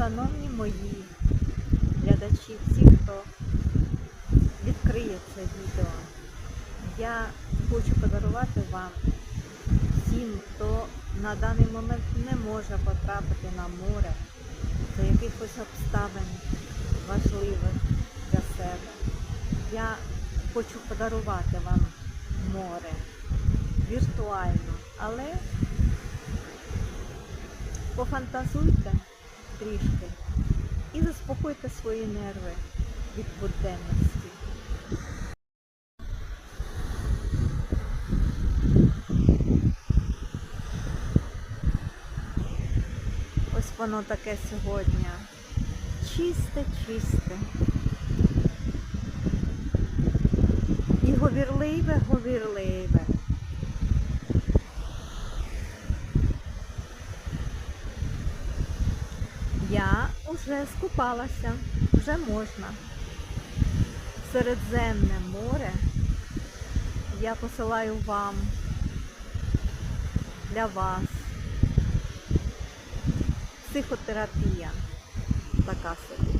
Шановні мої глядачі, всі, хто відкриє це відео, я хочу подарувати вам всім, хто на даний момент не може потрапити на море за якихось обставин важливих для себе. Я хочу подарувати вам море віртуально, але пофантазуйте трішки і заспокойте свої нерви від буденності. Ось воно таке сьогодні. Чисте, чисте. І говірливе, говірливе. Я уже скупалася, вже можна. Середземне море я посилаю вам для вас. Психотерапія така собі.